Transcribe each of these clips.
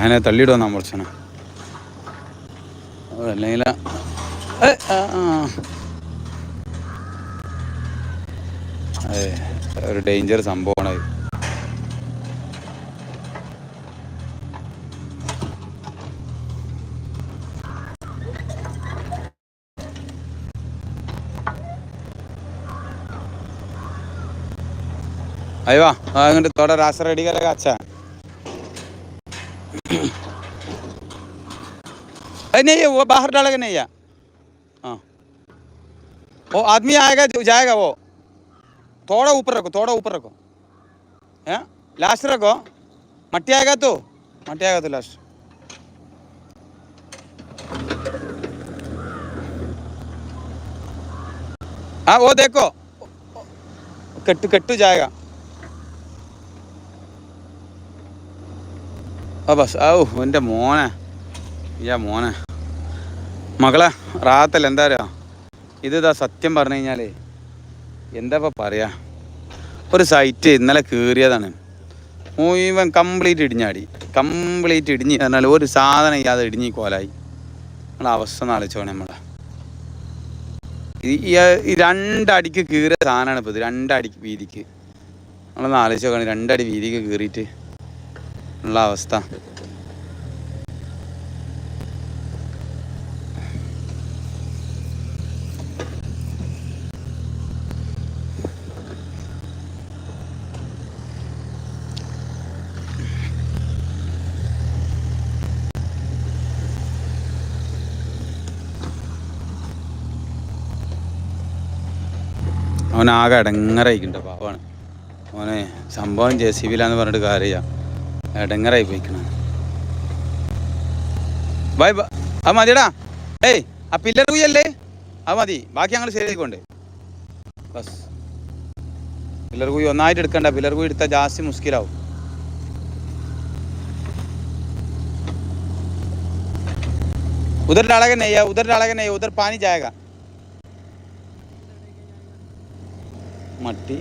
ഷഹനെ തള്ളിയിടുക മുറിച്ചന അല്ലെങ്കിൽ അതെ ഒരു ഡേഞ്ചർ സംഭവമാണ് അയ്യോ അങ്ങോട്ട് തോടെ റാസ റെഡി കലകാച്ചാ अच्छा नहीं वो बाहर डालेगा नहीं या हाँ। वो आदमी आएगा जाएगा वो। थोड़ा ऊपर रखो, थोड़ा ऊपर रखो। हैं? लास्ट रखो। मट्टी आएगा तो? मट्टी आएगा तो लास्ट हाँ वो देखो। कट्टू कट्टू जाएगा। ബസ് ഔ എന്റെ മോനെ. ഇയാ മോനെ. മകളെ റാത്തല്ല എന്താ ഇത് ഇതാ സത്യം പറഞ്ഞു കഴിഞ്ഞാൽ എന്താ ഇപ്പം പറയാ? ഒരു സൈറ്റ് ഇന്നലെ കയറിയതാണ് മുഴുവൻ കംപ്ലീറ്റ് ഇടിഞ്ഞാടി. കംപ്ലീറ്റ് ഇടിഞ്ഞ് പറഞ്ഞാൽ ഒരു സാധനം ഇല്ലാതെ ഇടിഞ്ഞ് കോലായി. നമ്മളെ അവസ്ഥ ആലോചിച്ചോണേ നമ്മളെ. ഈ രണ്ടടിക്ക് കീറിയ സാധനമാണ് ഇപ്പോൾ ഇത്. രണ്ടടി വീതിക്ക്. നമ്മളൊന്ന് ആലോചിച്ച് നോക്കണം രണ്ടടി വീതിക്ക് കീറിയിട്ട് ഉള്ള അവസ്ഥ. അവനാകെ ഇടങ്ങറായിക്കുണ്ട് പാവാണ്. അവനെ സംഭവം ജെ സി ബിയിലാന്ന് പറഞ്ഞിട്ട് കാര്യമില്ല. ഇടങ്ങറായി പോയിക്കണം ബൈ ബ- അത് മതിയടാ ഏയ് ആ പില്ലർ കുയ്യല്ലേ അത് മതി ബാക്കി ഞങ്ങൾ ശരിയായിക്കൊണ്ട് ബസ് പില്ലർ കുയി ഒന്നായിട്ട് എടുക്കണ്ട പില്ലർ കുയി എടുത്താൽ ജാസ്തി മുസ്കിലാവും उधर डालेगा नहीं है उधर डालेगा नहीं उधर पानी जाएगा मट्टी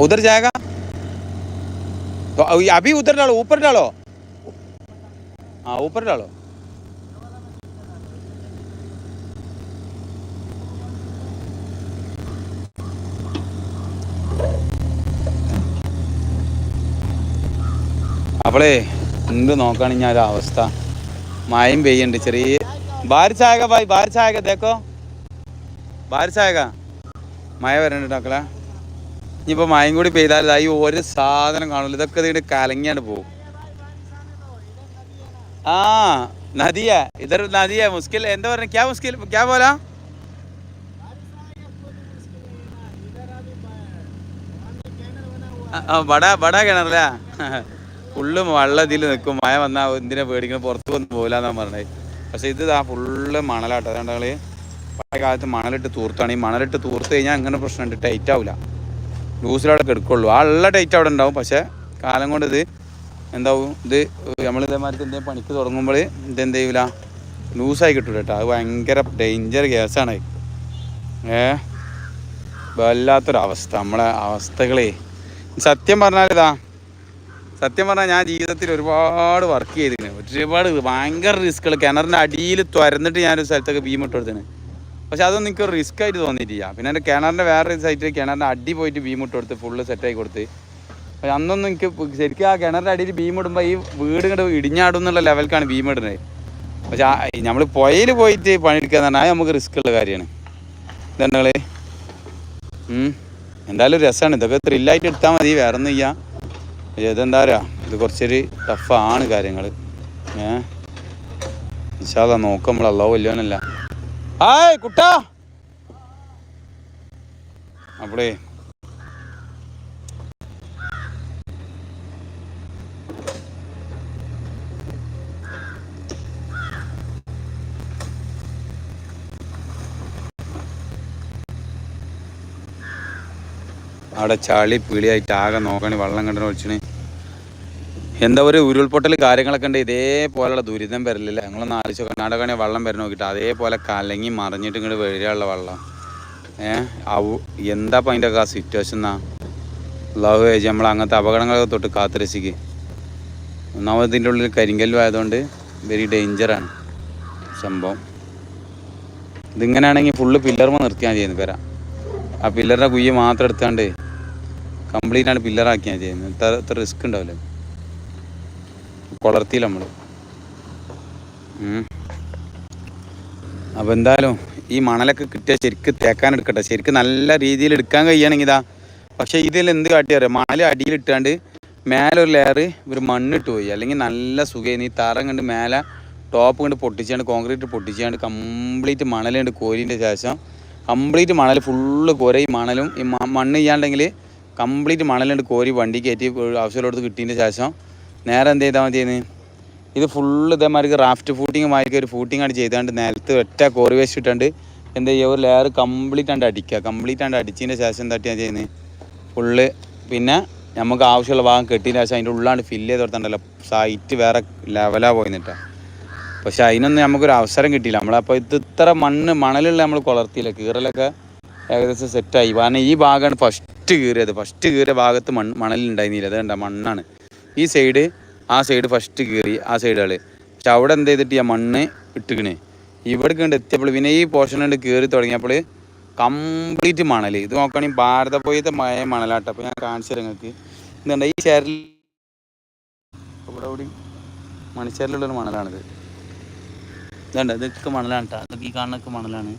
उधर जाएगा तो अभी- अभी उधर डालो ऊपर डालो हाँ ऊपर डालो അവളെ എന്ത് നോക്കുകയാണെങ്കിൽ ഞാൻ ഒരു അവസ്ഥ മഴയും പെയ്യുന്നുണ്ട് ചെറിയ ബാരിച്ചായക ഭായ് ബാരിച്ചായക ദേക്കോ ബാരിച്ചായക മഴ വരണ്ട മക്കളെ ഇനിയിപ്പോൾ മയം കൂടി പെയ്താൽ ഈ ഒരു സാധനം കാണില്ല ഇതൊക്കെ ഇതിട്ട് കലങ്ങിയാണ് പോകും ആ നദിയ. ഇതൊരു നദിയ മുസ്കിൽ. എന്താ പറയുക ക്യാ മുസ്കിൽ? ക്യാ പോലാ? വട ബട കിണറല്ലേ ഫുള്ള് വെള്ളം ഇതിൽ നിൽക്കും മഴ വന്നാൽ എന്തിനാ പേടിക്കണം? പുറത്ത് വന്ന് പോലാന്നാ പറഞ്ഞത് പക്ഷെ ഇത് ആ ഫുള്ള് മണലാട്ടോ. അതുകൊണ്ട് പഴയ കാലത്ത് മണലിട്ട് തൂർത്താണ്. ഈ മണലിട്ട് തൂർത്ത് കഴിഞ്ഞാൽ അങ്ങനെ പ്രശ്നമുണ്ട് ടൈറ്റ് ആവില്ല ലൂസിലവിടെ കിടക്കുള്ളൂ. ആ ഉള്ള ഡേറ്റ് അവിടെ ഉണ്ടാവും. പക്ഷെ കാലം കൊണ്ട് ഇത് എന്താവും? ഇത് നമ്മൾ ഇതേമാതിരി എന്തെങ്കിലും പണിക്ക് തുടങ്ങുമ്പോൾ ഇത് എന്ത് ചെയ്യൂല? ലൂസായി കിട്ടൂല കേട്ടോ അത് ഭയങ്കര ഡേഞ്ചർ കേസാണ് ഏ? വല്ലാത്തൊരവസ്ഥ. നമ്മളെ അവസ്ഥകളേ. സത്യം പറഞ്ഞാൽ ഇതാ സത്യം പറഞ്ഞാൽ ഞാൻ ജീവിതത്തിൽ ഒരുപാട് വർക്ക് ചെയ്തിരുന്നു ഒരുപാട് ഭയങ്കര റിസ്ക്കുകൾ കിണറിന്റെ അടിയിൽ തുരന്നിട്ട് ഞാനൊരു സ്ഥലത്തൊക്കെ ഭീമിട്ട് കൊടുത്തിന്. പക്ഷെ അതൊന്നും എനിക്ക് റിസ്ക് ആയിട്ട് തോന്നിയിട്ടില്ല. പിന്നെ എന്റെ കിണറിന്റെ വേറെ സൈറ്റിൽ കിണറിന്റെ അടി പോയിട്ട് ബീം ഇട്ട് കൊടുത്ത് ഫുള്ള് സെറ്റായി കൊടുത്ത്. പക്ഷെ അന്നൊന്നും എനിക്ക് ശരിക്കും ആ കിണറിന്റെ അടിയിൽ ബീമിടുമ്പോൾ ഈ വീട് ഇങ്ങോട്ട് ഇടിഞ്ഞാടും എന്നുള്ള ലെവൽക്കാണ് ബീമിടുന്നത് പക്ഷെ നമ്മൾ പുഴയിൽ പോയിട്ട് പണിയെടുക്കുക എന്ന് പറഞ്ഞാൽ നമുക്ക് റിസ്ക് ഉള്ള കാര്യമാണ്. ഇതെന്താ എന്തായാലും രസമാണ് ഇതൊക്കെ ത്രില്ലായിട്ട് എടുത്താൽ മതി. വേറെ ഒന്നും പക്ഷേ ഇതെന്താ പറയുക ഇത് കുറച്ചൊരു ടഫാണ് കാര്യങ്ങൾ ഏ? ഇൻഷാല്ല നോക്കാം നമ്മൾ അള്ളാഹു വല്യോനല്ല. ഹായ് കുട്ടാ. അപ്പളേ അവിടെ ചളി പിളിയായിട്ട് ആകെ നോക്കണേ വെള്ളം കണ്ടു ഒളിച്ചിന് എന്താ ഒരു ഉരുൾപൊട്ടൽ കാര്യങ്ങളൊക്കെ ഉണ്ട്. ഇതേപോലെയുള്ള ദുരിതം വരില്ല ഞങ്ങളൊന്ന് ആലോചിച്ച് കർണാടകയാണെങ്കിൽ വെള്ളം വരണം നോക്കിയിട്ട് അതേപോലെ കലങ്ങി മറിഞ്ഞിട്ട് ഇങ്ങോട്ട് വരികയുള്ള വെള്ളം. ഏ? അവ എന്താ അപ്പം അതിന്റെ ഒക്കെ സിറ്റുവേഷൻ എന്നാ ലവ് ഏജ് നമ്മൾ അങ്ങനത്തെ അപകടങ്ങളൊക്കെ തൊട്ട് കാത്തുരസിക്ക് ഒന്നാമത് ഇതിന്റെ ഉള്ളിൽ കരിങ്കല്ലും ആയതുകൊണ്ട് വെരി ഡേഞ്ചറാണ് സംഭവം. ഇതിങ്ങനെയാണെങ്കിൽ ഫുള്ള് പില്ലർമ നിർത്തിയാൽ ചെയ്യുന്നത് വരാം ആ പില്ലറിന്റെ കുയ്യ് മാത്രം എടുത്താണ്ട് കംപ്ലീറ്റ് ആണ് പില്ലറാക്കിയാൽ ചെയ്യുന്നത് ഇത്ര ഇത്ര റിസ്ക് ഉണ്ടാവില്ല. കൊളർത്തിയില്ല നമ്മൾ അപ്പോൾ എന്തായാലും ഈ മണലൊക്കെ കിട്ടിയാൽ ശരിക്ക് തേക്കാൻ എടുക്കട്ടെ. ശരിക്ക് നല്ല രീതിയിൽ എടുക്കാൻ കഴിയുകയാണെങ്കിൽ ഇതാ. പക്ഷേ ഇതിൽ എന്ത് കാട്ടിയറിയാം മണൽ അടിയിലിട്ടാണ്ട് മേലെ ഒരു ലെയർ ഒരു മണ്ണിട്ട് പോയി. അല്ലെങ്കിൽ നല്ല സുഖമായി ഈ തറ കണ്ട് മേലെ ടോപ്പ് കണ്ട് പൊട്ടിച്ചാണ്ട് കോൺക്രീറ്റ് പൊട്ടിച്ചാണ്ട് കംപ്ലീറ്റ് മണൽ കണ്ട് കോരിന്റെ ശേഷം കംപ്ലീറ്റ് മണൽ ഫുള്ള് കോര. ഈ മണലും ഈ മണ്ണ് ചെയ്യാണ്ടെങ്കിൽ കംപ്ലീറ്റ് മണലുണ്ട് കോരി വണ്ടി കയറ്റി ആവശ്യമുള്ളടത്ത് കിട്ടിയതിന്റെ ശേഷം നേരെ എന്ത് ചെയ്താൽ മതിയെന്ന്? ഇത് ഫുള്ള് ഇതേമാതിരി റാഫ്റ്റ് ഫൂട്ടിങ് മാതിരി ഒരു ഫൂട്ടിങ് ആണ് ചെയ്താണ്ട് നിലത്ത് ഒറ്റ കോറി വേസ്റ്റ് ഇട്ടുണ്ട് എന്താ ചെയ്യുക ഒരു ലെയർ കംപ്ലീറ്റ് ആണ്ട് അടിക്കുക. കംപ്ലീറ്റ് ആണ്ട് അടിച്ചതിന്റെ ശേഷം എന്താ ചെയ്യുന്നത് ഫുള്ള് പിന്നെ നമുക്ക് ആവശ്യമുള്ള ഭാഗം കെട്ടിയതിന് ശേഷം അതിന്റെ ഉള്ളാണ്ട് ഫില്ല് ചെയ്ത് കൊടുത്തിട്ടുണ്ടല്ലോ സൈറ്റ് വേറെ ലെവലാണ് പോയിന്നിട്ടാ പക്ഷെ അതിനൊന്നും നമുക്കൊരു അവസരം കിട്ടിയില്ല. നമ്മളപ്പോൾ ഇത് ഇത്ര മണ്ണ് മണലുള്ള നമ്മൾ കൊളർത്തിയില്ല? കീറലൊക്കെ ഏകദേശം സെറ്റായി കാരണം ഈ ഭാഗമാണ് ഫസ്റ്റ് കീറിയത്. ഫസ്റ്റ് കീറിയ ഭാഗത്ത് മണ്ണ് മണലുണ്ടായിരുന്നില്ല അത് കണ്ട മണ്ണാണ്. ഈ സൈഡ് ആ സൈഡ് ഫസ്റ്റ് കയറി ആ സൈഡുകൾ പക്ഷെ അവിടെ എന്ത് ചെയ്തിട്ട് ഞാൻ മണ്ണ് ഇട്ടുകണേ ഇവിടെ കണ്ട് എത്തിയപ്പോൾ പിന്നെ ഈ പോർഷൻ കണ്ട് കീറി തുടങ്ങിയപ്പോൾ കംപ്ലീറ്റ് മണൽ ഇത് നോക്കുകയാണെങ്കിൽ ഭാരതപ്പോയത്തെ മഴ മണലാട്ടോ. അപ്പോൾ ഞാൻ കാണിച്ചു നിങ്ങൾക്ക് എന്താ ഈ ചേരൽ ഇവിടെ കൂടി മണിച്ചേരലുള്ളൊരു മണലാണിത്. ഇതുണ്ട് ഇതൊക്കെ മണലാണ് കേട്ടോ അതൊക്കെ ഈ കാണുന്നൊക്കെ മണലാണ്.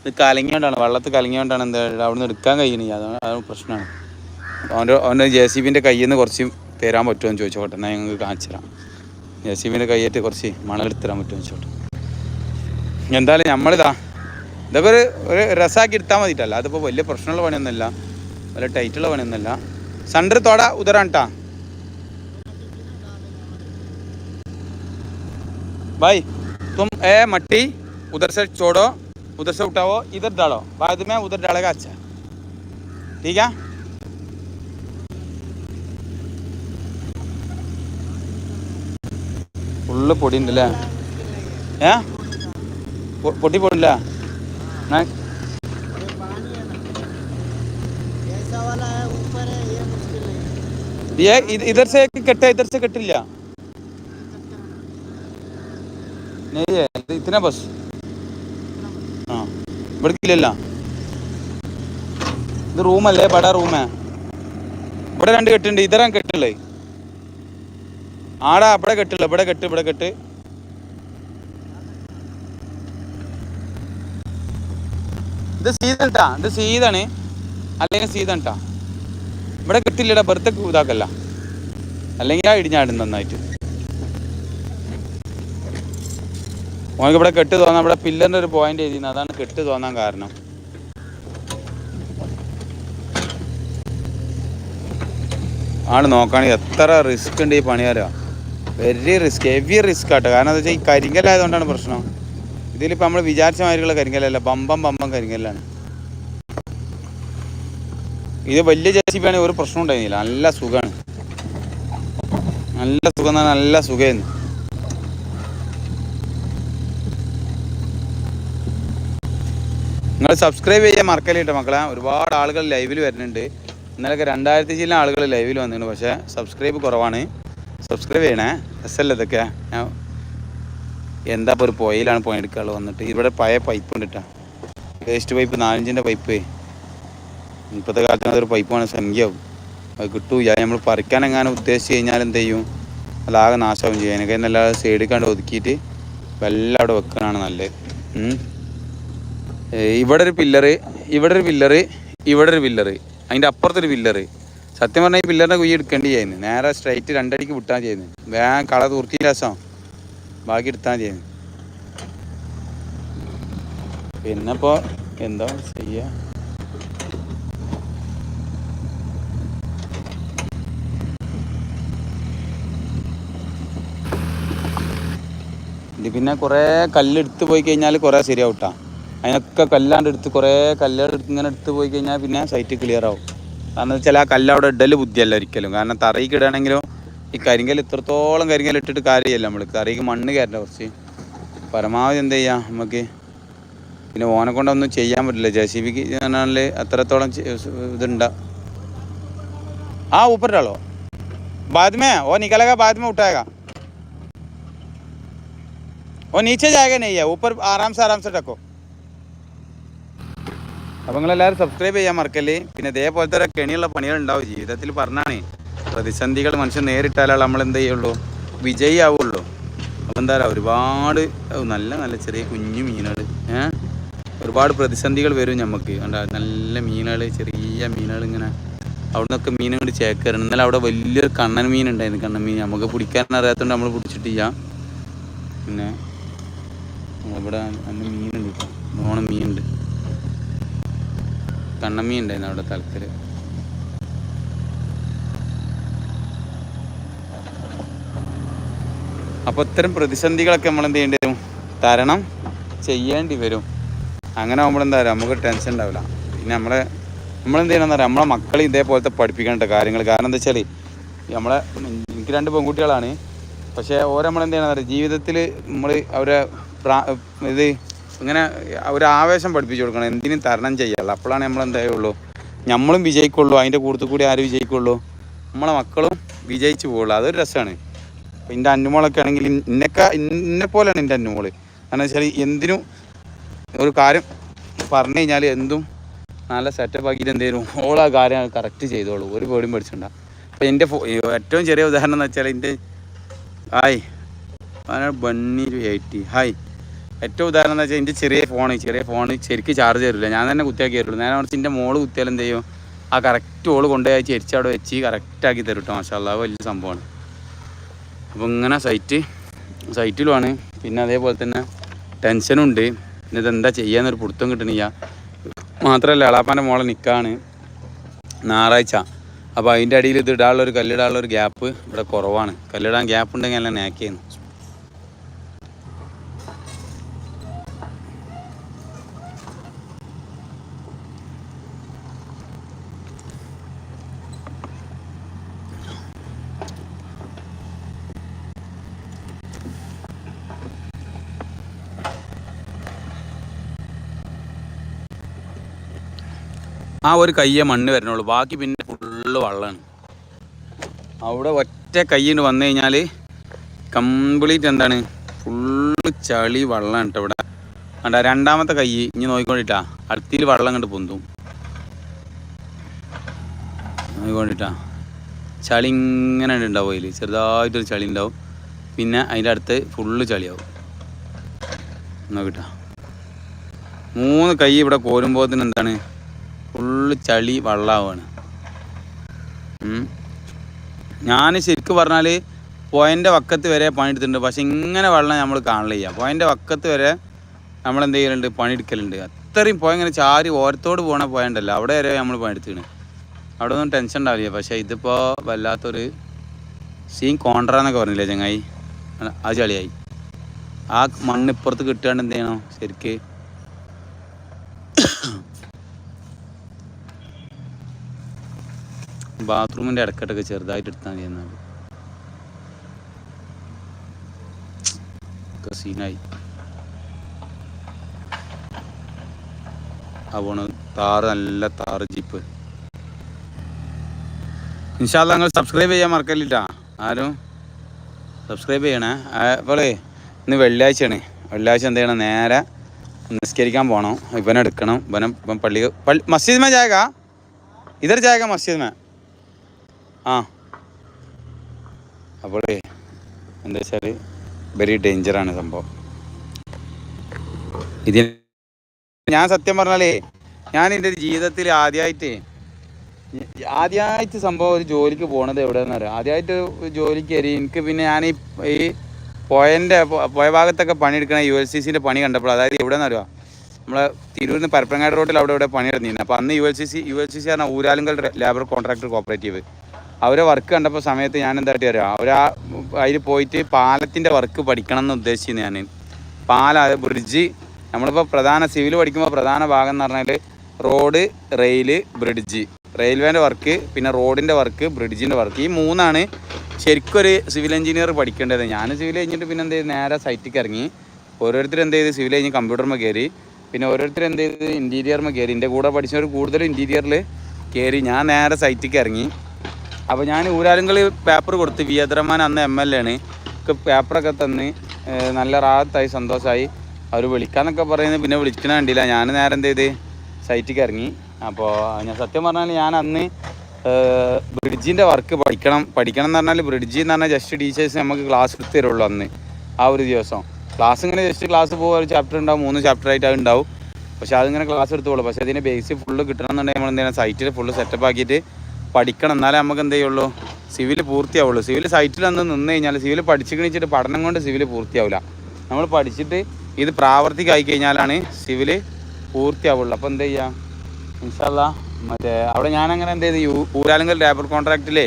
ഇത് കലങ്ങിയോണ്ടാണ് വെള്ളത്ത് കലങ്ങിയോണ്ടാണ് എന്താ അവിടെ നിന്ന് എടുക്കാൻ കഴിയുന്നില്ല അതാണ് പ്രശ്നമാണ്. അവന്റെ അവന്റെ ജെ സി ബിന്റെ കയ്യിൽ നിന്ന് കുറച്ച് തരാൻ പറ്റുമോ എന്ന് ചോദിച്ചോട്ടെ എന്നാൽ ഞങ്ങൾക്ക് കാണിച്ചു തരാം ജെ സി ബിൻ്റെ കയ്യേറ്റ് കുറച്ച് മണലെടുത്ത് തരാൻ പറ്റുമോ എന്ന് ചോദിച്ചോട്ടെ എന്തായാലും നമ്മളിതാ ഇതൊക്കെ ഒരു ഒരു രസമാക്കി എടുത്താൽ മതിട്ടല്ല അതിപ്പോൾ വലിയ പ്രശ്നമുള്ള പണിയൊന്നുമല്ല വലിയ ടൈറ്റുള്ള പണിയൊന്നുമല്ല സണ്ടർ തോട ഉദറാണ് ട്ടാ भाई तुम ए मट्टी उधर से छोड़ो उधर से उठाओ इधर डालो बाद में उधर डालेगा अच्छा ठीक है ഫുള്ള് പൊടി ഉണ്ടല്ലേ ഏ പൊടി പോടില്ല? ये इधर से कट्टा इधर से कट लिया नहीं है इतना बस हाँ बड़की ले ला ഇത് റൂമല്ലേ ബട റൂമേ. ഇവിടെ രണ്ട് കെട്ടുണ്ട് ഇതരം കെട്ടില്ലേ ആടാ ഇവിടെ കെട്ടില്ല ഇവിടെ കെട്ട് ഇവിടെ കെട്ട്. ഇത് സീതണ്ടാ ഇത് സീതാണ് അല്ലെങ്കിൽ സീതണ്ടാ ഇവിടെ കെട്ടില്ലടാ വെറുതെ ഇതാക്കല്ല. അല്ലെങ്കിൽ ആ ഇടിഞ്ഞാടും നന്നായിട്ട്. ഓനക്ക് ഇവിടെ കെട്ട് തോന്നാൻ ഇവിടെ പില്ലറിന്റെ ഒരു പോയിന്റ് എഴുതിയിരുന്നു അതാണ് കെട്ട് തോന്നാൻ കാരണം. ആണ് നോക്കുകയാണെങ്കിൽ എത്ര റിസ്ക് ഉണ്ട് ഈ പണിയാലോ വെരി റിസ്ക് ഹെവി റിസ്ക് ആട്ടോ. കാരണം എന്താ വെച്ചാൽ ഈ കരിങ്കല്ലായതുകൊണ്ടാണ് പ്രശ്നം. ഇതിലിപ്പോൾ നമ്മൾ വിചാരിച്ച മാതിരിയുള്ള കരിങ്കല്ലല്ല ബമ്പം ബമ്പം കരിങ്കല്ലാണ്. ഇത് വലിയ ജെ സി ഒരു പ്രശ്നം ഉണ്ടായിരുന്നില്ല. നല്ല സുഖമാണ് നല്ല സുഖം പറഞ്ഞാൽ നല്ല സുഖമായിരുന്നു നിങ്ങൾ സബ്സ്ക്രൈബ് ചെയ്യാൻ മറക്കല്ലേട്ടോ മക്കളെ. ഒരുപാട് ആളുകൾ ലൈവിൽ വരുന്നുണ്ട്. ഇന്നലെയൊക്കെ രണ്ടായിരത്തി ചില ആളുകൾ ലൈവിൽ വന്നിട്ടുണ്ട് പക്ഷേ സബ്സ്ക്രൈബ് കുറവാണ്. സബ്സ്ക്രൈബ് ചെയ്യണേ. രസമല്ല ഇതൊക്കെ. ഞാൻ എന്താ ഇപ്പോൾ ഒരു പുഴയിലാണ് എടുക്കാനുള്ളത് വന്നിട്ട്. ഇവിടെ പഴയ പൈപ്പ് ഉണ്ട് കേട്ടോ വേസ്റ്റ് പൈപ്പ് നാലഞ്ചിന്റെ പൈപ്പ് ഇപ്പോഴത്തെ കാലത്ത് അതൊരു പൈപ്പാണ് സംഖ്യയാവും. അത് കിട്ടൂല. നമ്മൾ പറിക്കാനെങ്ങാനും ഉദ്ദേശിച്ച് കഴിഞ്ഞാൽ എന്ത് ചെയ്യും? അതാകെ നാശമാവും ചെയ്യും അതിനൊക്കെ നല്ല സൈഡിൽ കണ്ട് ഒതുക്കിയിട്ട് വെള്ളം അവിടെ വെക്കാനാണ് നല്ലത്. ഇവിടെ ഒരു പില്ലറ് ഇവിടെ ഒരു പില്ലറ് ഇവിടെ ഒരു പില്ലറ് അതിന്റെ അപ്പുറത്തൊരു പില്ലറ് സത്യം പറഞ്ഞാൽ ഈ പില്ലറിന്റെ കുഴി എടുക്കേണ്ടി ചെയ്യുന്നത് നേരെ സ്ട്രൈറ്റ് രണ്ടടിക്ക് വിട്ടാൻ ചെയ്യുന്നത് വേഗം കള തൂർത്തി രസം. ബാക്കി എടുത്താൽ ചെയ്യുന്നത് പിന്നെ ഇപ്പോൾ എന്താ ചെയ്യുക ഇത് പിന്നെ കുറേ കല്ലെടുത്ത് പോയി കഴിഞ്ഞാൽ കുറേ ശരിയാവട്ടാ. അതിനൊക്കെ കല്ലാണ്ട് എടുത്ത് കുറേ കല്ലുകൾ ഇങ്ങനെ എടുത്ത് പോയി കഴിഞ്ഞാൽ പിന്നെ സൈറ്റ് ക്ലിയർ ആവും. കാരണം വെച്ചാൽ ആ കല്ല് അവിടെ ഇടൽ ബുദ്ധിയല്ല ഒരിക്കലും കാരണം തറയ്ക്ക് ഇടുകയാണെങ്കിലും ഈ കരിങ്കൽ ഇത്രത്തോളം കരിങ്കൽ ഇട്ടിട്ട് കാര്യമില്ല നമ്മൾ തറയ്ക്ക് മണ്ണ് കയറണ്ട കുറച്ച് പരമാവധി എന്ത് ചെയ്യാം നമുക്ക് പിന്നെ ഓനെ കൊണ്ടൊന്നും ചെയ്യാൻ പറ്റില്ല ജെ സി ബിക്ക് പറഞ്ഞാൽ അത്രത്തോളം ചെ- ഇതുണ്ടാ हाँ ऊपर डालो बाद में वो निकलेगा बाद में उठाएगा वो नीचे जाएगा नहीं है ऊपर आराम से आराम से रखो അപ്പോൾ നിങ്ങളെല്ലാവരും സബ്സ്ക്രൈബ് ചെയ്യാൻ മറക്കല്ലേ? പിന്നെ ഇതേപോലത്തെ ഒരു കെണിയുള്ള പണികൾ ഉണ്ടാവും ജീവിതത്തിൽ പറഞ്ഞാണ്. പ്രതിസന്ധികൾ മനുഷ്യൻ നേരിട്ടാലാണ് നമ്മൾ എന്ത് ചെയ്യുള്ളൂ? വിജയിയാവുള്ളൂ. അപ്പോൾ എന്താ പറയുക? ഒരുപാട് നല്ല നല്ല ചെറിയ കുഞ്ഞു മീനുകൾ ഏഹ് ഒരുപാട് പ്രതിസന്ധികൾ വരും നമുക്ക്. കണ്ടാ നല്ല മീനുകൾ ചെറിയ മീനുകൾ ഇങ്ങനെ അവിടെ നിന്നൊക്കെ മീൻ കൊണ്ട് ചേക്കറുണ്ട് ഇന്നലെ അവിടെ വലിയൊരു കണ്ണൻ മീൻ ഉണ്ടായിരുന്നു. കണ്ണൻ മീൻ നമുക്ക് പിടിക്കാൻ അറിയാത്തതുകൊണ്ട് നമ്മൾ പിടിച്ചിട്ടില്ല. പിന്നെ ഇവിടെ നല്ല മീനുണ്ട് കേട്ടോ. നോണം മീനുണ്ട്. കണ്ണൻ മീൻ ഉണ്ടായിരുന്നു അവിടെ തലത്തിൽ. അപ്പോൾ ഇത്തരം പ്രതിസന്ധികളൊക്കെ നമ്മൾ എന്ത് ചെയ്യേണ്ടി വരും? തരണം ചെയ്യേണ്ടി വരും. അങ്ങനെ ആകുമ്പോൾ എന്താ പറയുക? നമുക്ക് ടെൻഷൻ ഉണ്ടാവില്ല. പിന്നെ നമ്മളെ നമ്മളെന്ത് ചെയ്യണമെന്ന് പറയാം നമ്മളെ മക്കളെ ഇതേപോലത്തെ പഠിപ്പിക്കേണ്ട കാര്യങ്ങൾ. കാരണം എന്താ വെച്ചാൽ നമ്മളെ എനിക്ക് രണ്ട് പെൺകുട്ടികളാണ്. പക്ഷേ ഓരോ നമ്മളെന്ത് ചെയ്യണമെന്ന് പറയാം ജീവിതത്തിൽ നമ്മൾ അവരെ ഇത് ഇങ്ങനെ ഒരു ആവേശം പഠിപ്പിച്ചു കൊടുക്കണം. എന്തിനും തരണം ചെയ്യാല്ല. അപ്പോഴാണ് നമ്മൾ എന്തായുള്ളൂ നമ്മളും വിജയിക്കുള്ളൂ. അതിന്റെ കൂടുതൽ കൂടി ആര് വിജയിക്കുള്ളൂ? നമ്മളെ മക്കളും വിജയിച്ചു പോകുള്ളൂ. അതൊരു രസമാണ്. അപ്പം എന്റെ അന്നുമോളൊക്കെ ആണെങ്കിൽ ഇന്നൊക്കെ ഇന്നെ പോലെയാണ് എന്റെ അന്നുമോൾ. കാരണം വെച്ചാൽ എന്തിനും ഒരു കാര്യം പറഞ്ഞു കഴിഞ്ഞാൽ എന്തും നല്ല സെറ്റപ്പ് ആക്കിയിട്ട് എന്തെങ്കിലും ഓൾ ആ കാര്യം കറക്റ്റ് ചെയ്തോളൂ. ഒരു പേടിയും പഠിച്ചിട്ടുണ്ട അപ്പം എന്റെ ഏറ്റവും ചെറിയ ഉദാഹരണം എന്ന് വെച്ചാൽ എന്റെ ഹായ്. Bunny eighty hi. ഏറ്റവും ഉദാഹരണം എന്ന് വെച്ചാൽ എന്റെ ചെറിയ ഫോൺ ചെറിയ ഫോൺ ശരിക്കും ചാർജ് തരില്ല ഞാൻ തന്നെ കുത്തിയാക്കി തരുള്ളൂ. നേരെ മറിച്ച് എന്റെ മോൾ കുത്തിയാൽ എന്ത് ചെയ്യും? ആ കറക്റ്റ് ഓൾ കൊണ്ടുപോയി ചരിച്ച് അവിടെ വെച്ച് കറക്റ്റാക്കി തരും കേട്ടോ മാഷാല്ല വലിയ സംഭവമാണ് അപ്പോൾ ഇങ്ങനെ സൈറ്റ് സൈറ്റിലുമാണ് പിന്നെ അതേപോലെ തന്നെ ടെൻഷനുണ്ട് പിന്നെ ഇതെന്താ ചെയ്യാന്നൊരു പിടുത്തം കിട്ടണില്ല. മാത്രമല്ല എളാപ്പാന്റെ മോളെ നിൽക്കാണ് ഞായറാഴ്ച. അപ്പോൾ അതിന്റെ അടിയിൽ ഇത് ഇടാനുള്ളൊരു കല്ലിടാനുള്ളൊരു ഗ്യാപ്പ് ഇവിടെ കുറവാണ്. കല്ലിടാൻ ഗ്യാപ്പ് ഉണ്ടെങ്കിൽ എല്ലാം നാക്കിയെന്ന് ആ ഒരു കയ്യെ മണ്ണ് വരണുള്ളൂ. ബാക്കി പിന്നെ ഫുള്ള് വള്ളമാണ് അവിടെ ഒറ്റ കയ്യിന് വന്നു കഴിഞ്ഞാൽ കംപ്ലീറ്റ് എന്താണ്? ഫുള്ള് ചളി വള്ളാണ് കേട്ടോ ഇവിടെ. കണ്ട രണ്ടാമത്തെ കൈ ഇനി നോക്കിക്കൊണ്ടിട്ടാ. അടുത്തിൽ വള്ളം കണ്ട് പൊന്തും. നോക്കിക്കൊണ്ടിട്ടാ. ചളി ഇങ്ങനെ ഉണ്ടാവും അതിൽ ചെറുതായിട്ടൊരു ചളി ഉണ്ടാവും പിന്നെ അതിന്റെ അടുത്ത് ഫുള്ള് ചളിയാവും. നോക്കിട്ടാ. മൂന്ന് കൈ ഇവിടെ കോരുമ്പോൾ തന്നെ എന്താണ്? ഫുള്ള് ചളി വള്ളാവാണ്. ഞാൻ ശരിക്കും പറഞ്ഞാൽ പോയിന്റെ വക്കത്ത് വരെ പണിയെടുത്തിട്ടുണ്ട്. പക്ഷെ ഇങ്ങനെ വെള്ളം നമ്മൾ കാണില്ല പോയിന്റെ വക്കത്ത് വരെ നമ്മൾ എന്ത് ചെയ്യലുണ്ട്? പണിയെടുക്കലുണ്ട്. അത്രയും പോയ ഇങ്ങനെ ചാരി ഓരത്തോട് പോകണ പോയണ്ടല്ലോ. അവിടെ വരെ നമ്മൾ പണിയെടുത്തിണ് അവിടെ ഒന്നും ടെൻഷൻ ഉണ്ടാവില്ല. പക്ഷെ ഇതിപ്പോൾ വല്ലാത്തൊരു സീൻ കോൺട്രാന്നൊക്കെ പറഞ്ഞില്ലേ ചങ്ങായി? ആ ചളിയായി. ആ മണ്ണ് ഇപ്പുറത്ത് കിട്ടാണ്ട് എന്ത് ചെയ്യണം? ശരിക്ക് ബാത്റൂമിന്റെ ഇടക്കെട്ടൊക്കെ ചെറുതായിട്ട് എടുത്താൽ മതി എന്നാൽ സീനായി അതുകൊണ്ട് താറ് നല്ല താറ് ജീപ്പ് ഇൻഷാല്ല നിങ്ങൾ സബ്സ്ക്രൈബ് ചെയ്യാൻ മറക്കല്ലില്ല ആരും സബ്സ്ക്രൈബ് ചെയ്യണേ. അപ്പോളേ ഇന്ന് വെള്ളിയാഴ്ചയാണ്. വെള്ളിയാഴ്ച എന്ത് ചെയ്യണം? നേരെ നിസ്കരിക്കാൻ പോകണം ഇവനെ എടുക്കണം. ഇവൻ പള്ളി പള്ളി മസ്ജിദ് മേ ജായക ഇതർ ജായക മസ്ജിദ് മേ? ആ. അപ്പോഴേ എന്താ വെച്ചാൽ വെരി ഡേഞ്ചറാണ് സംഭവം. ഇതിന് ഞാൻ സത്യം പറഞ്ഞാലേ ഞാൻ എന്റെ ജീവിതത്തിൽ ആദ്യമായിട്ട് ആദ്യമായിട്ട് സംഭവം ഒരു ജോലിക്ക് പോണത് എവിടെയെന്ന് അറിയാം? ആദ്യമായിട്ട് ജോലിക്ക് കയറി എനിക്ക് പിന്നെ ഞാൻ ഈ പോയന്റെ പോയ ഭാഗത്തൊക്കെ പണിയെടുക്കണ യു എൽ സി സിന്റെ പണി കണ്ടപ്പോൾ അതായത് എവിടെയെന്ന് അറിയാം? നമ്മളെ തിരൂരിൽ നിന്ന് പരപ്പങ്ങാട് റോഡിൽ അവിടെ ഇവിടെ പണി നടന്നിരുന്നു അപ്പോൾ അന്ന് U L C C U L C C പറഞ്ഞാൽ ഊരാലുങ്കൽ ലേബർ കോൺട്രാക്ടർ കോപ്പറേറ്റീവ്. അവരെ വർക്ക് കണ്ടപ്പോൾ സമയത്ത് ഞാൻ എന്തായിട്ട് അറിയാം? അവർ ആ അതിൽ പോയിട്ട് പാലത്തിന്റെ വർക്ക് പഠിക്കണം എന്ന് ഉദ്ദേശിച്ചു ഞാൻ പാല ബ്രിഡ്ജ് നമ്മളിപ്പോൾ പ്രധാന സിവിൽ പഠിക്കുമ്പോൾ പ്രധാന ഭാഗം എന്ന് പറഞ്ഞാൽ റോഡ് റെയിൽ ബ്രിഡ്ജ്. റെയിൽവേന്റെ വർക്ക് പിന്നെ റോഡിന്റെ വർക്ക് ബ്രിഡ്ജിന്റെ വർക്ക്. ഈ മൂന്നാണ് ശരിക്കും ഒരു സിവിൽ എഞ്ചിനീയർ പഠിക്കേണ്ടത്. ഞാൻ സിവിൽ കഴിഞ്ഞിട്ട് പിന്നെ എന്ത് ചെയ്ത്? നേരെ സൈറ്റിക്ക് ഇറങ്ങി. ഓരോരുത്തർ എന്ത് ചെയ്ത്? സിവിൽ കഴിഞ്ഞ് കമ്പ്യൂട്ടറിൽ കയറി പിന്നെ ഓരോരുത്തർ എന്ത് ചെയ്ത്? ഇന്റീരിയറിൽ കയറി എന്റെ കൂടെ പഠിച്ചവർ കൂടുതലും ഇന്റീരിയറിൽ കയറി ഞാൻ നേരെ സൈറ്റിക്ക് ഇറങ്ങി. അപ്പോൾ ഞാൻ ഊരാലുംകളി പേപ്പർ കൊടുത്ത് വി അബ്ദുറഹ്മാൻ അന്ന് എം എൽ എ ആണ് പേപ്പറൊക്കെ തന്ന് നല്ല റാത്തായി സന്തോഷമായി അവർ വിളിക്കാന്നൊക്കെ പറയുന്നത്. പിന്നെ വിളിക്കണ കണ്ടില്ല. ഞാൻ നേരെ എന്ത് ചെയ്ത്? സൈറ്റിൽ ഇറങ്ങി. അപ്പോൾ ഞാൻ സത്യം പറഞ്ഞാൽ ഞാൻ അന്ന് ബ്രിഡ്ജിന്റെ വർക്ക് പഠിക്കണം. പഠിക്കണം എന്ന് പറഞ്ഞാൽ ബ്രിഡ്ജ് എന്ന് പറഞ്ഞാൽ ജസ്റ്റ് ടീച്ചേഴ്സ് നമുക്ക് ക്ലാസ് എടുത്ത് തരുള്ളൂ അന്ന് ആ ഒരു ദിവസം. ക്ലാസ് ഇങ്ങനെ ജസ്റ്റ് ക്ലാസ് പോകുക ഒരു ചാപ്റ്റർ ഉണ്ടാവും മൂന്ന് ചാപ്റ്റർ ആയിട്ട് അത് ഉണ്ടാവും. പക്ഷേ അതിങ്ങനെ ക്ലാസ് എടുത്തോളൂ പക്ഷേ അതിന് ബേസ് ഫുള്ള് കിട്ടണമെന്നുണ്ടെങ്കിൽ നമ്മൾ എന്തെങ്കിലും സൈറ്റിൽ ഫുള്ള് സെറ്റപ്പ് ആക്കിയിട്ട് പഠിക്കണം. എന്നാലേ നമുക്ക് എന്ത് ചെയ്യുള്ളൂ? സിവിൽ പൂർത്തിയാവുള്ളൂ. സിവിൽ സൈറ്റിൽ അന്ന് നിന്ന് കഴിഞ്ഞാൽ സിവിൽ പഠിച്ചു കഴിച്ചിട്ട് പഠനം കൊണ്ട് സിവിൽ പൂർത്തിയാവില്ല നമ്മൾ പഠിച്ചിട്ട് ഇത് പ്രാവർത്തികമായി കഴിഞ്ഞാലാണ് സിവിൽ പൂർത്തിയാവുള്ളൂ. അപ്പോൾ എന്ത് ചെയ്യുക ഇൻഷാല്ല മറ്റേ അവിടെ ഞാനങ്ങനെ എന്ത് ചെയ്തു? ഊരാലങ്കൽ ലേബർ കോൺട്രാക്റ്റിൽ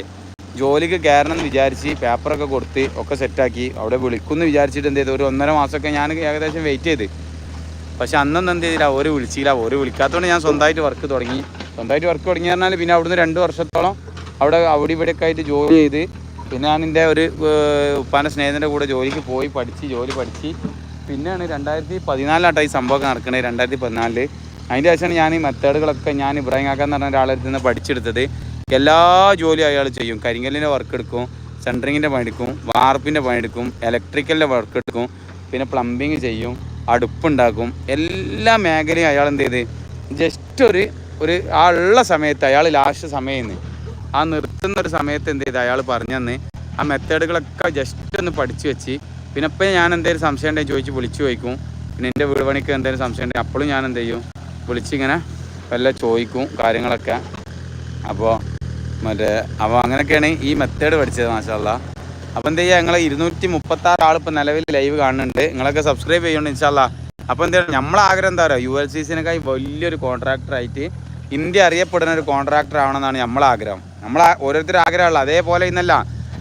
ജോലിക്ക് കയറണം എന്ന് വിചാരിച്ച് പേപ്പറൊക്കെ കൊടുത്ത് ഒക്കെ സെറ്റാക്കി അവിടെ വിളിക്കുമെന്ന് വിചാരിച്ചിട്ട് എന്ത് ചെയ്തു? ഒരു ഒന്നര മാസമൊക്കെ ഞാൻ ഏകദേശം വെയിറ്റ് ചെയ്ത്. പക്ഷെ അന്നൊന്നും എന്ത് ചെയ്തില്ല. ഒരു വിളിച്ചില്ല. ഒരു വിളിക്കാത്തതുകൊണ്ട് ഞാൻ സ്വന്തമായിട്ട് വർക്ക് തുടങ്ങി. സ്വന്തമായിട്ട് വർക്ക് തുടങ്ങി പറഞ്ഞാൽ പിന്നെ അവിടുന്ന് രണ്ട് വർഷത്തോളം അവിടെ അവിടെ ഇവിടെയൊക്കെ ആയിട്ട് ജോലി ചെയ്ത് പിന്നെ ഞാൻ എന്റെ ഒരു ഉപ്പാന്റെ സ്നേഹത്തിന്റെ കൂടെ ജോലിക്ക് പോയി പഠിച്ച് ജോലി പഠിച്ച്. പിന്നെയാണ് രണ്ടായിരത്തി പതിനാലിലാട്ടോ ഈ സംഭവമൊക്കെ നടക്കുന്നത് രണ്ടായിരത്തി പതിനാലിൽ. അതിന്റെ ശേഷമാണ് ഞാൻ ഈ മെത്തേഡുകളൊക്കെ ഞാൻ ഇബ്രാഹിം കാക്ക എന്ന് പറഞ്ഞ ഒരാളെടുത്ത് നിന്ന് പഠിച്ചെടുത്തത്. എല്ലാ ജോലിയും അയാൾ ചെയ്യും. കരിങ്കല്ലിന്റെ വർക്ക് എടുക്കും സെൻട്രിങ്ങിന്റെ പണി എടുക്കും വാർപ്പിന്റെ പണി എടുക്കും ഇലക്ട്രിക്കലിന്റെ വർക്ക് എടുക്കും പിന്നെ പ്ലംബിങ് ചെയ്യും അടുപ്പുണ്ടാക്കും. എല്ലാ മേഖലയും അയാൾ എന്ത് ചെയ്ത്? ജസ്റ്റ് ഒരു ഒരു ആ ഉള്ള സമയത്ത് അയാൾ ലാസ്റ്റ് സമയം ആ നിർത്തുന്ന ഒരു സമയത്ത് എന്ത് ചെയ്ത് അയാൾ പറഞ്ഞു ആ മെത്തേഡുകളൊക്കെ ജസ്റ്റ് ഒന്ന് പഠിച്ചു വെച്ച്. പിന്നെ ഇപ്പം ഞാൻ എന്തെങ്കിലും സംശയം ഉണ്ടെങ്കിൽ ചോദിച്ച് വിളിച്ചു ചോദിക്കും. പിന്നെ എന്റെ വീട് പണിക്ക് എന്തെങ്കിലും സംശയം ഉണ്ടെങ്കിൽ അപ്പോഴും ഞാൻ എന്ത് ചെയ്യും? വിളിച്ചിങ്ങനെ വല്ല ചോദിക്കും കാര്യങ്ങളൊക്കെ. അപ്പോൾ മറ്റേ അപ്പോൾ അങ്ങനെയൊക്കെയാണ് ഈ മെത്തേഡ് പഠിച്ചത് മാഷാല്ല അപ്പോൾ എന്ത് ചെയ്യുക ഞങ്ങൾ ഇരുന്നൂറ്റി മുപ്പത്താറ് ആൾ ഇപ്പോൾ നിലവിൽ ലൈവ് കാണുന്നുണ്ട്. നിങ്ങളൊക്കെ സബ്സ്ക്രൈബ് ചെയ്യുന്നുണ്ട് ഇൻഷാല്ല അപ്പോൾ എന്ത് ചെയ്യണം? നമ്മളാഗ്രഹം എന്താ പറയുക യു എൽ സി സിനേക്കായി വലിയൊരു കോൺട്രാക്ടറായിട്ട് ഇന്ത്യ അറിയപ്പെടുന്ന ഒരു കോൺട്രാക്ടർ ആവണമെന്നാണ് നമ്മളെ ആഗ്രഹം. നമ്മൾ ഓരോരുത്തർ ആഗ്രഹമുള്ള അതേപോലെ ഇന്നല്ല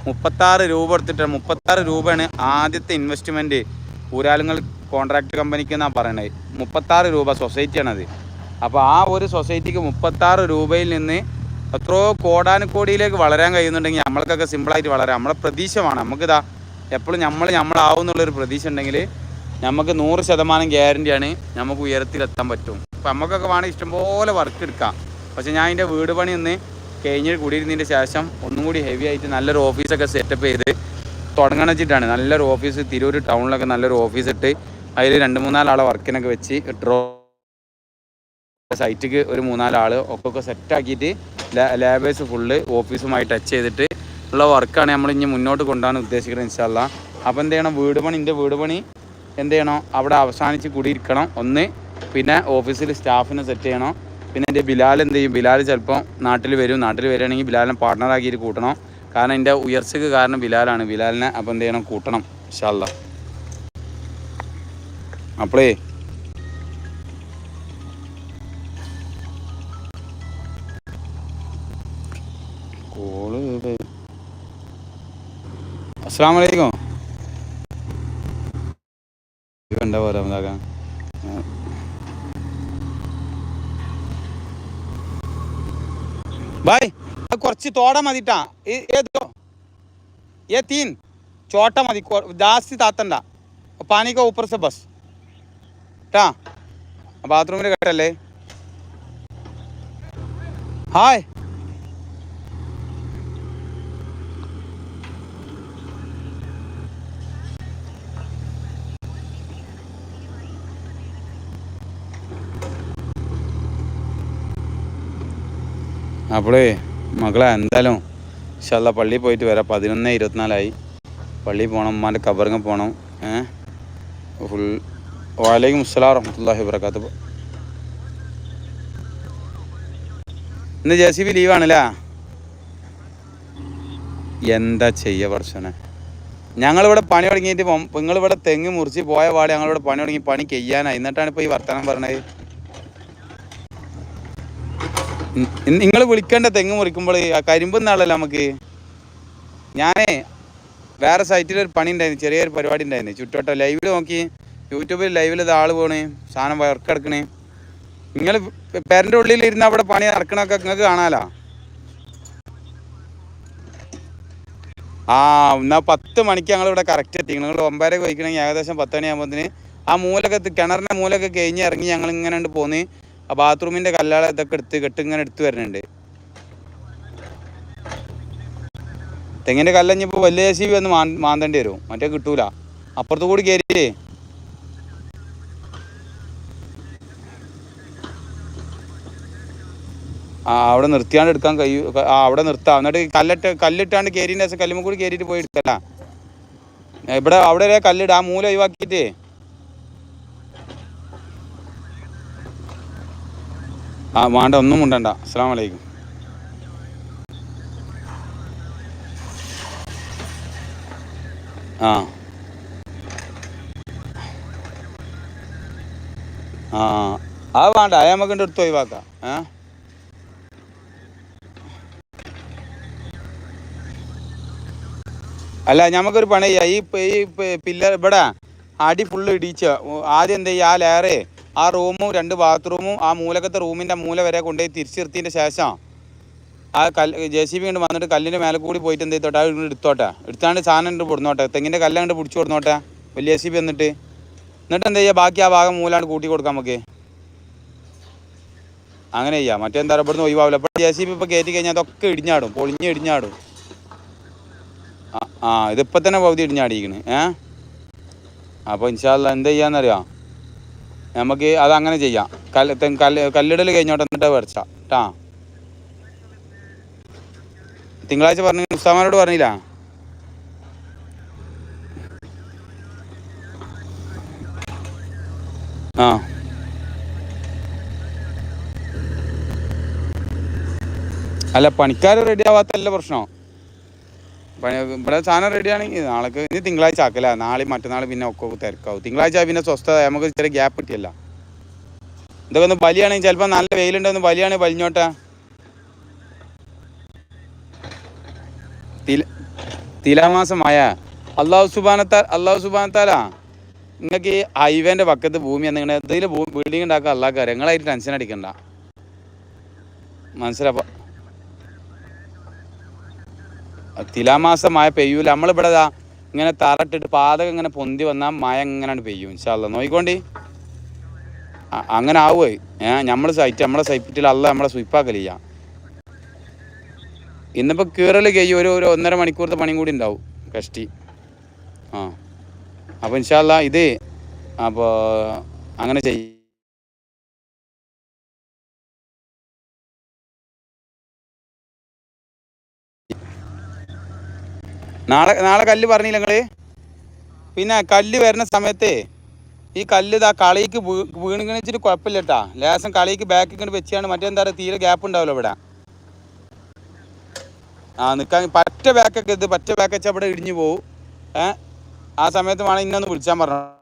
മുപ്പത്താറ് രൂപ എടുത്തിട്ട് മുപ്പത്താറ് രൂപയാണ് ആദ്യത്തെ ഇൻവെസ്റ്റ്മെന്റ് ഊരാലുങ്ങൾ കോൺട്രാക്ട് കമ്പനിക്ക് എന്നാണ് പറയണത് മുപ്പത്താറ് രൂപ സൊസൈറ്റിയാണത് അപ്പോൾ ആ ഒരു സൊസൈറ്റിക്ക് മുപ്പത്താറ് രൂപയിൽ നിന്ന് എത്രയോ കോടാനുകോടിയിലേക്ക് വളരാൻ കഴിയുന്നുണ്ടെങ്കിൽ നമ്മൾക്കൊക്കെ സിമ്പിളായിട്ട് വളരാം. നമ്മളെ പ്രതീക്ഷമാണ്. നമുക്കിതാ എപ്പോഴും നമ്മൾ നമ്മളാവും എന്നുള്ളൊരു പ്രതീക്ഷ ഉണ്ടെങ്കിൽ നമുക്ക് നൂറ് ശതമാനം ഗ്യാരണ്ടിയാണ് നമുക്ക് ഉയരത്തിലെത്താൻ പറ്റും. അപ്പം നമുക്കൊക്കെ വേണമെങ്കിൽ ഇഷ്ടംപോലെ വർക്ക് എടുക്കാം. പക്ഷേ ഞാൻ എന്റെ വീട് പണി ഒന്ന് കഴിഞ്ഞ് കൂടിയിരുന്നതിന്റെ ശേഷം ഒന്നും കൂടി ഹെവി ആയിട്ട് നല്ലൊരു ഓഫീസൊക്കെ സെറ്റപ്പ് ചെയ്ത് തുടങ്ങണം വെച്ചിട്ടാണ്. നല്ലൊരു ഓഫീസ് തിരൂർ ടൗണിലൊക്കെ നല്ലൊരു ഓഫീസ് ഇട്ട് അതിൽ രണ്ട് മൂന്നാലാളെ വർക്കിനൊക്കെ വെച്ച് ഡ്രോ സൈറ്റിക്ക് ഒരു മൂന്നാലാൾ ഒക്കെ സെറ്റാക്കിയിട്ട് ലേബേഴ്സ് ഫുള്ള് ഓഫീസുമായി ടച്ച് ചെയ്തിട്ട് ഉള്ള വർക്കാണ് നമ്മൾ ഇനി മുന്നോട്ട് കൊണ്ടുപോകാൻ ഉദ്ദേശിക്കുന്നത് ഇൻഷാല്ല അപ്പോൾ എന്ത് ചെയ്യണം? വീട് പണി എന്റെ വീട് പണി എന്ത് ചെയ്യണം? അവിടെ അവസാനിച്ച് കൂടിയിരിക്കണം. ഒന്ന് പിന്നെ ഓഫീസിൽ സ്റ്റാഫിനെ സെറ്റ് ചെയ്യണം. പിന്നെ എന്റെ ബിലാൽ എന്ത് ചെയ്യും? ബിലാൽ ചിലപ്പോൾ നാട്ടിൽ വരും. നാട്ടിൽ വരികയാണെങ്കിൽ ബിലാലിനെ പാർട്ട്ണറാക്കിയിട്ട് കൂട്ടണം. കാരണം എന്റെ ഉയർച്ചയ്ക്ക് കാരണം ബിലാലാണ്. ബിലാലിനെ അപ്പോൾ എന്ത് ചെയ്യണം? കൂട്ടണം ഇൻഷാല്ല അപ്പോളേ. കോൾ അസ്സാം വലൈക്കും എന്താ പറയാ ബായ് കുറച്ച് തോട മതിട്ടാ. ഏതോ ഏ തീൻ. ചോട്ട മതി. ജാസ്തി താത്തണ്ട. പാനിക്ക ഊപ്പർ സെ ബസ്. ട്ടാ. ബാത്റൂമിൽ കേട്ടല്ലേ? ഹായ്. അപ്പോളേ മകളെ എന്തായാലും ഇൻഷാല്ല പള്ളിയിൽ പോയിട്ട് വരാം. പതിനൊന്ന് ഇരുപത്തിനാലായി. പള്ളിയിൽ പോകണം ഉമ്മാന്റെ കബറിങ് പോകണം ഏഹ് ഫുൾ വാലൈക്കും അസ്സലാം വറഹമത്തല്ലാഹി വബർക്കാത്ത് ഇന്ന് ജെ സി ബി ലീവാണല്ലേ? എന്താ ചെയ്യ പ്രശ്നം ഞങ്ങളിവിടെ പണി തുടങ്ങിയിട്ട് നിങ്ങളിവിടെ തെങ്ങ് മുറിച്ച് പോയ പാടെ ഞങ്ങളിവിടെ പണി തുടങ്ങി. പണി ചെയ്യാനായി എന്നിട്ടാണ് ഇപ്പോൾ ഈ വർത്തമാനം പറഞ്ഞത്? നിങ്ങൾ വിളിക്കേണ്ട തെങ്ങ് മുറിക്കുമ്പോൾ ആ കരിമ്പ് നാളല്ല നമുക്ക്? ഞാനേ വേറെ സൈറ്റിൽ ഒരു പണി ഉണ്ടായിരുന്നു ചെറിയൊരു പരിപാടി ഉണ്ടായിരുന്നു. ചുറ്റോട്ടം ലൈവിൽ നോക്കി യൂട്യൂബിൽ ലൈവിൽ ഇത് ആൾ പോണേ സാധനം വർക്ക് എടുക്കണേ. നിങ്ങൾ പേരന്റെ ഉള്ളിൽ ഇരുന്ന് അവിടെ പണി നടക്കണമൊക്കെ നിങ്ങൾക്ക് കാണാലോ? ആ എന്നാൽ പത്ത് മണിക്ക് ഞങ്ങൾ ഇവിടെ കറക്റ്റ് എത്തി. നിങ്ങൾ ഒമ്പതര കഴിക്കണമെങ്കിൽ ഏകദേശം പത്ത് മണിയാകുമ്പോഴത്തേന് ആ മൂലൊക്കെ കിണറിന്റെ മൂലൊക്കെ കഴിഞ്ഞ് ഇറങ്ങി ഞങ്ങൾ ഇങ്ങനെ പോന്ന്. ആ ബാത്റൂമിന്റെ കല്ലാളെ ഇതൊക്കെ എടുത്ത് കെട്ട് ഇങ്ങനെ എടുത്ത് വരുന്നുണ്ട് തെങ്ങിന്റെ കല്ലഞ്ഞിപ്പോൾ വലിയ ജെ സി ബി ഒന്ന് മാ മാന്തേണ്ടി വരും. മറ്റേ കിട്ടൂല. അപ്പുറത്ത് കൂടി കയറിയേ ആ അവിടെ നിർത്തിയാണ്ട് എടുക്കാൻ കഴിയൂ. ആ അവിടെ നിർത്താം. എന്നിട്ട് കല്ലിട്ട് കല്ലിട്ടാണ്ട് കയറിന്റെ കല്ലുമ്പോൾ കൂടി കയറിയിട്ട് പോയി എടുക്കല്ല ഇവിടെ അവിടെ ഒരു കല്ലിടാം മൂല ഒഴിവാക്കിയിട്ട്. ആ വേണ്ട ഒന്നും മുണ്ടണ്ട. അസ്സാം വലൈക്കും ആ. ആ ആ. വേണ്ട അത് നമുക്ക് എടുത്ത് ഒഴിവാക്കാം. ഏ? അല്ല നമുക്കൊരു പണി ചെയ്യാം ഈ പില്ലർ ഇവിടെ അടി ഫുള്ള് ഇടിച്ച. ആദ്യം എന്ത് ചെയ്യുക ആ ലെയറ് ആ റൂമും രണ്ട് ബാത്റൂമും ആ മൂലക്കത്തെ റൂമിന്റെ മൂല വരെ കൊണ്ടുപോയി തിരിച്ചിരുത്തിയതിന്റെ ശേഷം ആ കല്ല് ജെ സി ബി കൊണ്ട് വന്നിട്ട് കല്ലിന്റെ മേലെ കൂടി പോയിട്ട് എന്ത് ചെയ്തോട്ടെ? അത് എടുത്തോട്ടെ. എടുത്താണ്ട് സാധനം കണ്ട് പൊടുന്നോട്ടെ തെങ്ങിന്റെ കല്ല് കണ്ട് പിടിച്ചു കൊടുന്നോട്ടെ. വലിയ ജെ സി ബി എന്നിട്ട് എന്നിട്ട് എന്ത് ചെയ്യുക? ബാക്കി ആ ഭാഗം മൂലാണ്ട് കൂട്ടി കൊടുക്കാം നമുക്ക്. അങ്ങനെ ചെയ്യാം. മറ്റേന്താ ഇവിടുന്ന് ഒഴിവാവില്ല. അപ്പോൾ ജെ സി ബി ഇപ്പോൾ കയറ്റി കഴിഞ്ഞാൽ അതൊക്കെ ഇടിഞ്ഞാടും. പൊളിഞ്ഞ് ഇടിഞ്ഞാടും. ആ ആ ഇതിപ്പോൾ തന്നെ പകുതി ഇടിഞ്ഞാടിയിരിക്കണ്. ഏ? അപ്പോൾ ഇൻഷാല്ല എന്ത് ചെയ്യാന്നറിയാം? നമുക്ക് അത് അങ്ങനെ ചെയ്യാം കല്ല് കല്ല് കല്ലിടൽ കഴിഞ്ഞോട്ടെ എന്നിട്ട് വരച്ച കേട്ടാ തിങ്കളാഴ്ച പറഞ്ഞു ഉസ്താമാനോട് പറഞ്ഞില്ല? ആ. അല്ല പണിക്കാർ റെഡി ആവാത്തല്ല പ്രശ്നം? ഇവിടെ സാധനം റെഡി ആണെങ്കിൽ നാളെ ഇനി തിങ്കളാഴ്ച ആക്കല. നാളെ മറ്റന്നാൾ പിന്നെ ഒക്കെ തിരക്കാവും. തിങ്കളാഴ്ച പിന്നെ സ്വസ്ഥത നമുക്ക് ചെറിയ ഗ്യാപ്പ് കിട്ടിയല്ല. ഇതൊക്കെ ഒന്ന് ബലിയാണെങ്കിൽ ചിലപ്പോൾ നല്ല വെയിലുണ്ടെന്ന് ബലിയാണെങ്കിൽ വലിഞ്ഞോട്ടെ. തില തിലാമാസമായ അള്ളാഹു സുബാനത്താൽ അള്ളാഹു സുബാനത്താലാ നിങ്ങൾക്ക് ഈ ഹൈവേന്റെ പക്കത്ത് ഭൂമി എന്തെങ്കിലും ഇതിൽ ബിൽഡിംഗ് ഉണ്ടാക്കുക അള്ളാഹ് അറിയാം നിങ്ങളായിട്ട് ടെൻഷൻ അടിക്കണ്ട. മനസ്സിലാപ്പ തിലാമാസം മഴ പെയ്യൂല. നമ്മളിവിടെ ഇങ്ങനെ തറട്ടിട്ട് പാതകം ഇങ്ങനെ പൊന്തി വന്നാൽ മഴ ഇങ്ങനെ പെയ്യും ഇൻഷാല്ല നോക്കിക്കോണ്ടി. അ- അങ്ങനെ ആവുമേ ഏഹ് നമ്മൾ സൈറ്റ് നമ്മളെ സൈറ്റിൽ അല്ല നമ്മളെ സ്വിപ്പാക്കലില്ല ഇന്നിപ്പോൾ കീറൽ കഴിയും ഒരു ഒരു ഒന്നര മണിക്കൂറത്തെ പണിയും കൂടി ഉണ്ടാവും കഷ്ടി. ആ. അപ്പോൾ ഇൻഷാല്ല ഇത് അപ്പോൾ അങ്ങനെ ചെയ്യും നാളെ നാളെ കല്ല് പറഞ്ഞില്ല നിങ്ങൾ പിന്നെ കല്ല് വരുന്ന സമയത്ത് ഈ കല്ല് ഇതാ കളിക്ക് വീണ് കുഴപ്പമില്ല കേട്ടാ ലേശം കളിക്ക് ബാക്ക് ഇങ്ങോട്ട് വെച്ചാണ്. മറ്റെന്താ പറയുക തീരെ ഗ്യാപ്പ് ഉണ്ടാവില്ല ഇവിടെ. ആ നിൽക്കാൻ പറ്റ ബാക്കൊക്കെ ഇത് പറ്റ ബാക്ക് വെച്ചാൽ ഇവിടെ ഇടിഞ്ഞു പോകും ഏ? ആ സമയത്ത് വേണം ഇന്നൊന്ന് വിളിച്ചാൽ പറഞ്ഞു.